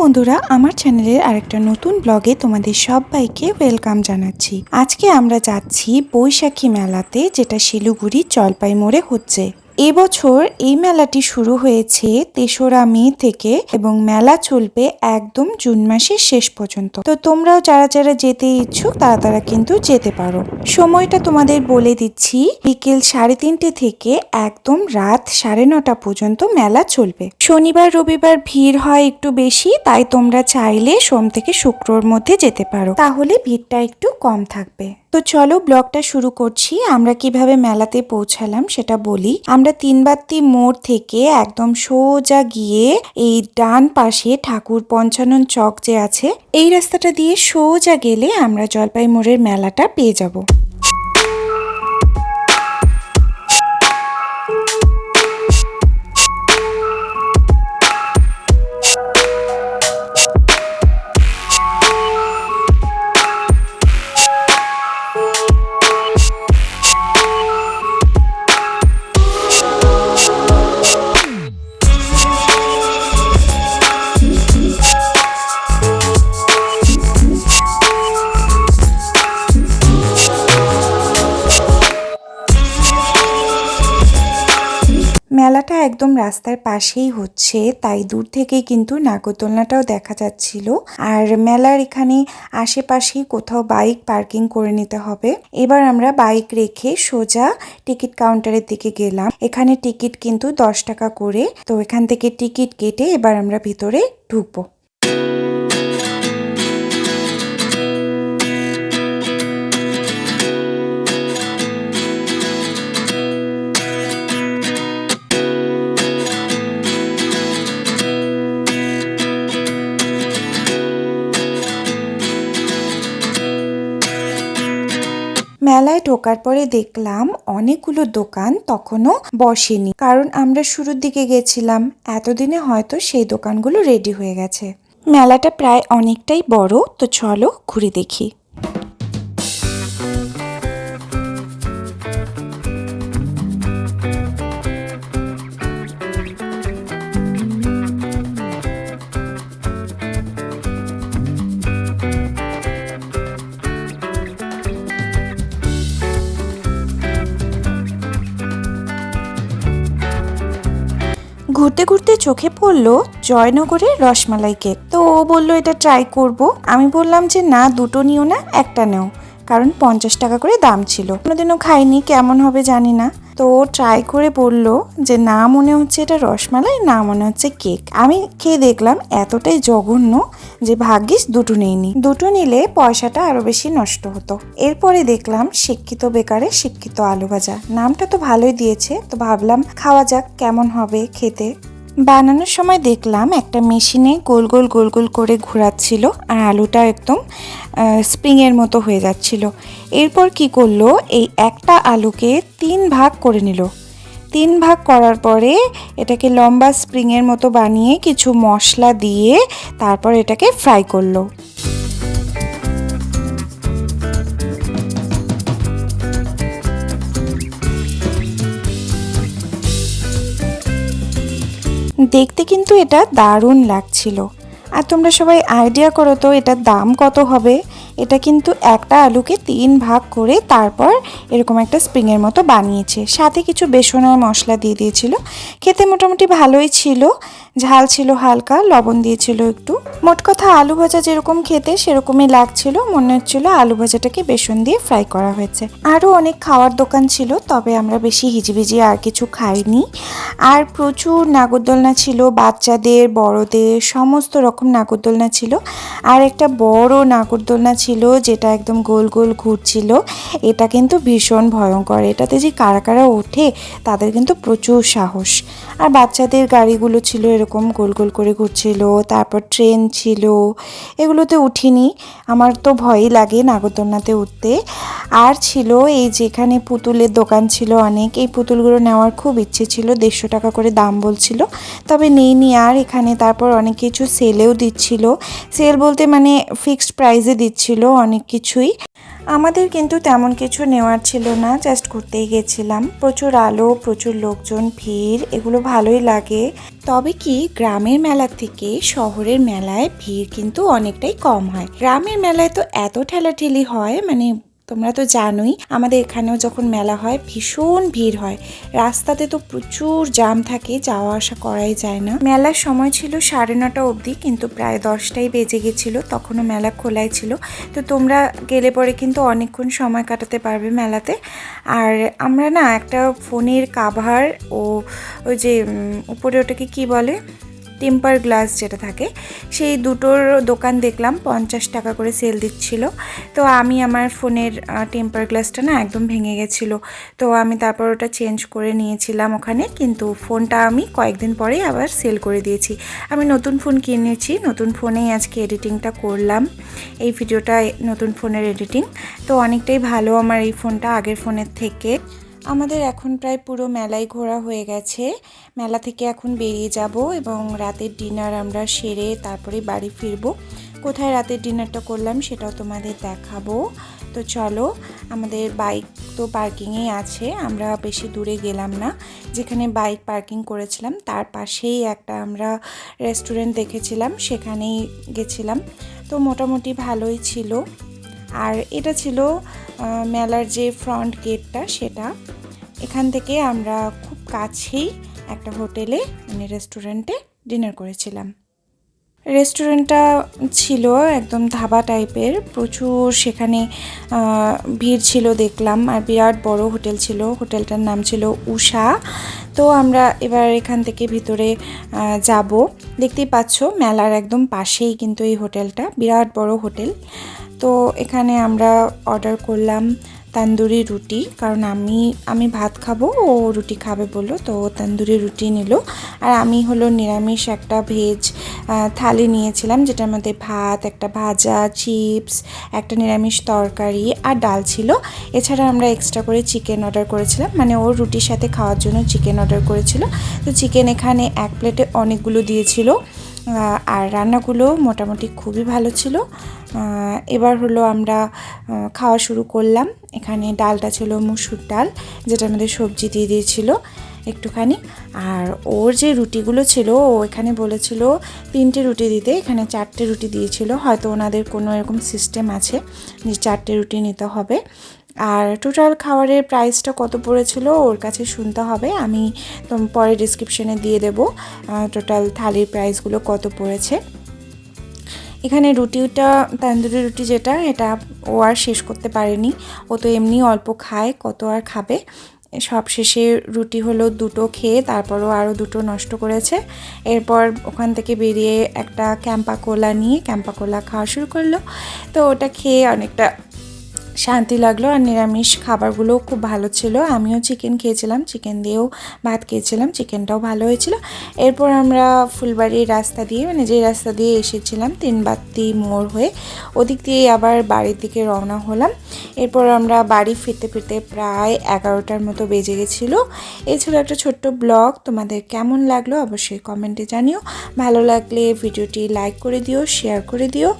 বন্ধুরা, আমার চ্যানেলের আরেকটা নতুন ব্লগে তোমাদের সবাইকে ওয়েলকাম জানাচ্ছি। আজকে আমরা যাচ্ছি বৈশাখী মেলাতে, যেটা শিলিগুড়ি জলপাই মোড়ে হচ্ছে। এবছর এই মেলাটি শুরু হয়েছে তেসরা মে থেকে এবং মেলা চলবে একদম জুন মাসের শেষ পর্যন্ত। তো তোমরাও যারা যারা যেতে ইচ্ছুক তারা তারা কিন্তু যেতে পারো। সময়টা তোমাদের বলে দিচ্ছি, বিকেল সাড়ে তিনটে থেকে একদম রাত সাড়ে নটা পর্যন্ত মেলা চলবে। শনিবার, রবিবার ভিড় হয় একটু বেশি, তাই তোমরা চাইলে সোম থেকে শুক্রর মধ্যে যেতে পারো। তাহলে ভিড়টা একটু কম থাকবে। তো চলো ব্লগটা শুরু করছি। আমরা কীভাবে মেলাতে পৌঁছালাম সেটা বলি। আমরা তিনবাত্তি মোড় থেকে একদম সোজা গিয়ে এই ডান পাশে ঠাকুর পঞ্চানন চক যে আছে, এই রাস্তাটা দিয়ে সোজা গেলে আমরা জলপাই মোড়ের মেলাটা পেয়ে যাব। একদম রাস্তার পাশেই হচ্ছে, তাই দূর থেকেই কিন্তু নাগরদোলনাটাও দেখা যাচ্ছিল। আর মেলার এখানে আশেপাশেই কোথাও বাইক পার্কিং করে নিতে হবে। এবার আমরা বাইক রেখে সোজা টিকিট কাউন্টারের দিকে গেলাম। এখানে টিকিট কিন্তু দশ টাকা করে। তো এখান থেকে টিকিট কেটে এবার আমরা ভিতরে ঢুকবো। ঢোকার পরে দেখলাম অনেকগুলো দোকান তখনও বসেনি। কারণ আমরা শুরুর দিকে গেছিলাম, এতদিনে হয়তো সেই দোকানগুলো রেডি হয়ে গেছে। মেলাটা প্রায় অনেকটাই বড়, তো চলো ঘুরে দেখি। ঘুরতে ঘুরতে চোখে পড়ল জয়নগরের রসমালাই কেক। তো ও বলল, এটা ট্রাই করব। আমি বললাম যে, না, দুটো নিও না, একটা নেও। কারণ পঞ্চাশ টাকা করে দাম ছিল। কোনোদিনও খাইনি, কেমন হবে জানি না। তো ট্রাই করে বলল যে, না, মনে হচ্ছে এটা রসমালাই, না, মনে হচ্ছে কেক। আমি খেয়ে দেখলাম এতটাই জঘন্য যে, ভাগ্যিস দুটো নেইনি। দুটো নিলে পয়সাটা আরও বেশি নষ্ট হতো। এরপরে দেখলাম শিক্ষিত বেকারে শিক্ষিত আলু ভাজা নামটা তো ভালোই দিয়েছে। তো ভাবলাম, খাওয়া যাক, কেমন হবে খেতে? বানানোর সময় দেখলাম একটা মেশিনে গোল গোল গোল গোল করে ঘোরাচ্ছিল আর আলুটা একদম স্প্রিংয়ের মতো হয়ে যাচ্ছিল। এরপর কি করল? এই একটা আলুকে তিন ভাগ করে নিল। তিন ভাগ করার পরে এটাকে লম্বা স্প্রিংয়ের মতো বানিয়ে কিছু মশলা দিয়ে তারপর এটাকে ফ্রাই করল। দেখতে কিন্তু এটা দারুণ লাগছিল। আর তোমরা সবাই আইডিয়া করো তো এটার দাম কত হবে? এটা কিন্তু একটা আলুকে তিন ভাগ করে তারপর এরকম একটা স্প্রিংয়ের মতো বানিয়েছে। সাথে কিছু বেসন আর মশলা দিয়ে দিয়েছিল। খেতে মোটামুটি ভালোই ছিল। ঝাল ছিল হালকা, লবণ দিয়েছিল একটু। মোট কথা আলু ভাজা যেরকম খেতে সেরকমই লাগছিল। মনে হচ্ছিল আলু ভাজাটাকে বেসন দিয়ে ফ্রাই করা হয়েছে। আরও অনেক খাওয়ার দোকান ছিল, তবে আমরা বেশি হিজিবিজি আর কিছু খাইনি। আর প্রচুর নাগরদোলনা ছিল, বাচ্চাদের, বড়দের, সমস্ত রকম নাগরদোলনা ছিল। আর একটা বড় নাগরদোলনা ছিল যেটা একদম গোল গোল ঘুরছিল। এটা কিন্তু ভীষণ ভয়ঙ্কর। এটাতে যে কারা কারা ওঠে, তাদের কিন্তু প্রচুর সাহস। আর বাচ্চাদের গাড়িগুলো ছিল এরকম গোল গোল করে ঘুরছিল, তারপর ট্রেন ছিল, এগুলোতে উঠিনি। আমার তো ভয়ই লাগে নাগরদোলনাতে উঠতে। আর ছিল এই যেখানে পুতুলের দোকান ছিল অনেক, এই পুতুলগুলো নেওয়ার খুব ইচ্ছে ছিল, দেড়শো টাকা করে দাম বলছিল। তবে নেইনি আর এখানে, তারপর অনেক কিছু সেলেও দিচ্ছিল। সেল বলতে মানে ফিক্সড প্রাইসে দিচ্ছিল অনেক কিছুই। আমাদের কিন্তু তেমন কিছু নেওয়ার ছিল না জাস্ট ঘুরতেই গেছিলাম। প্রচুর আলো, প্রচুর লোকজন, ভিড়, এগুলো ভালোই লাগে। তবে কি, গ্রামের মেলা থেকে শহরের মেলায় ভিড় কিন্তু অনেকটাই কম হয়। গ্রামের মেলায় তো এত ঠেলাঠেলি হয় মানে তোমরা তো জানোই, আমাদের এখানেও যখন মেলা হয়, ভীষণ ভিড় হয়। রাস্তাতে তো প্রচুর জাম থাকে, যাওয়া আসা করাই যায় না। মেলার সময় ছিল সাড়ে নটা অবধি, কিন্তু প্রায় দশটাই বেজে গেছিল, তখনও মেলা খোলাই ছিল। তো তোমরা গেলে পরে কিন্তু অনেকক্ষণ সময় কাটাতে পারবে মেলাতে। আর আমরা না একটা ফোনের কাভার ও ওই যে উপরে ওটাকে কি বলে? টেম্পার গ্লাস যেটা থাকে, সেই দুটোর দোকান দেখলাম, পঞ্চাশ টাকা করে সেল দিচ্ছিল। তো আমি আমার ফোনের টেম্পার গ্লাসটা না একদম ভেঙে গেছিল। তো আমি তারপর ওটা চেঞ্জ করে নিয়েছিলাম ওখানে, কিন্তু ফোনটা আমি কয়েকদিন পরেই আবার সেল করে দিয়েছি। আমি নতুন ফোন কিনেছি, নতুন ফোনেই আজকে এডিটিংটা করলাম। এই ভিডিওটা নতুন ফোনের এডিটিং। তো অনেকটাই ভালো আমার এই ফোনটা আগের ফোনের থেকে। আমাদের এখন প্রায় পুরো মেলাই ঘোরা হয়ে গেছে। মেলা থেকে এখন বেরিয়ে যাব এবং রাতের ডিনার আমরা সেরে তারপরে বাড়ি ফিরবো। কোথায় রাতের ডিনারটা করলাম সেটাও তোমাদের দেখাবো। তো চলো, আমাদের বাইক তো পার্কিংয়েই আছে, আমরা বেশি দূরে গেলাম না। যেখানে বাইক পার্কিং করেছিলাম, তার পাশেই একটা আমরা রেস্টুরেন্ট দেখেছিলাম, সেখানেই গেছিলাম। তো মোটামুটি ভালোই ছিল। আর এটা ছিল মেলার যে ফ্রন্ট গেটটা সেটা। এখান থেকে আমরা খুব কাছেই একটা হোটেলে মানে রেস্টুরেন্টে ডিনার করেছিলাম। রেস্টুরেন্টটা ছিল একদম ধাবা টাইপের, প্রচুর সেখানে ভিড় ছিল দেখলাম, আর বিরাট বড় হোটেল ছিল, হোটেলটার নাম ছিল উষা। তো আমরা এবার এখান থেকে ভিতরে যাব। দেখতেই পাচ্ছ মেলার একদম পাশেই কিন্তু এই হোটেলটা, বিরাট বড় হোটেল। তো এখানে আমরা অর্ডার করলাম তান্দুরি রুটি, কারণ আমি আমি ভাত খাব, ও রুটি খাবে বলল, তো তান্দুরি রুটি নিল। আর আমি হলো নিরামিষ একটা ভেজ থালি নিয়েছিলাম, যেটার মধ্যে ভাত, একটা ভাজা, চিপস, একটা নিরামিষ তরকারি আর ডাল ছিল। এছাড়া আমরা এক্সট্রা করে চিকেন অর্ডার করেছিলাম মানে ওর রুটির সাথে খাওয়ার জন্য চিকেন অর্ডার করেছিল। তো চিকেন এখানে এক প্লেটে অনেকগুলো দিয়েছিল। আর রান্নাগুলো মোটামুটি খুবই ভালো ছিল। এবার হলো আমরা খাওয়া শুরু করলাম। এখানে ডালটা ছিল মুসুর ডাল যেটা আমাদের সবজি দিয়ে দিয়েছিল একটুখানি। আর ওর যে রুটিগুলো ছিল, ও এখানে বলেছিল তিনটে রুটি দিতে, এখানে চারটে রুটি দিয়েছিল। হয়তো ওনাদের কোনো এরকম সিস্টেম আছে যে চারটে রুটি নিতে হবে। আর টোটাল খাবারের প্রাইসটা কত পড়েছিল ওর কাছে শুনতে হবে। আমি পরে ডিসক্রিপশনে দিয়ে দেবো টোটাল থালির প্রাইসগুলো কত পড়েছে। এখানে রুটিটা, তান্দুরি রুটি যেটা, এটা ও আর শেষ করতে পারেনি। ও তো এমনি অল্প খায়, কত আর খাবে। সব শেষে রুটি হলো দুটো খেয়ে তারপরও আরও দুটো নষ্ট করেছে। এরপর ওখান থেকে বেরিয়ে একটা ক্যাম্পা কোলা নিয়ে ক্যাম্পা কোলা খাওয়া শুরু করল। তো ওটা খেয়ে অনেকটা শান্তি লাগল আর নিরামিষ খাবারগুলোও খুব ভালো ছিল। আমিও চিকেন খেয়েছিলাম চিকেন দিয়েও ভাত খেয়েছিলাম চিকেনটাও ভালো হয়েছিল। এরপর আমরা ফুলবাড়ির রাস্তা দিয়ে মানে যে রাস্তা দিয়ে এসেছিলাম তিন বাত্তি মোড় হয়ে ওদিক দিয়ে আবার বাড়ির দিকে রওনা হলাম। এরপর আমরা বাড়ি ফিরতে ফিরতে প্রায় এগারোটার মতো বেজে গেছিল। এই ছিল একটা ছোট্ট ব্লগ, তোমাদের কেমন লাগল অবশ্যই কমেন্টে জানিও। ভালো লাগলে ভিডিওটি লাইক করে দিও শেয়ার করে দিও।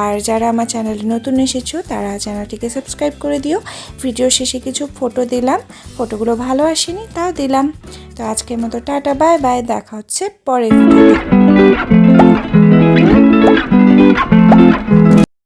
আর যারা আমার চ্যানেলে নতুন এসেছ, তারা চ্যানেলটিকে সাবস্ক্রাইব করে দিও। ভিডিও শেষে কিছু ফটো দিলাম। ফটোগুলো ভালো আসেনি, তাও দিলাম। তো আজকের মতো টাটা, বাই বাই, দেখা হচ্ছে পরের ভিডিওতে।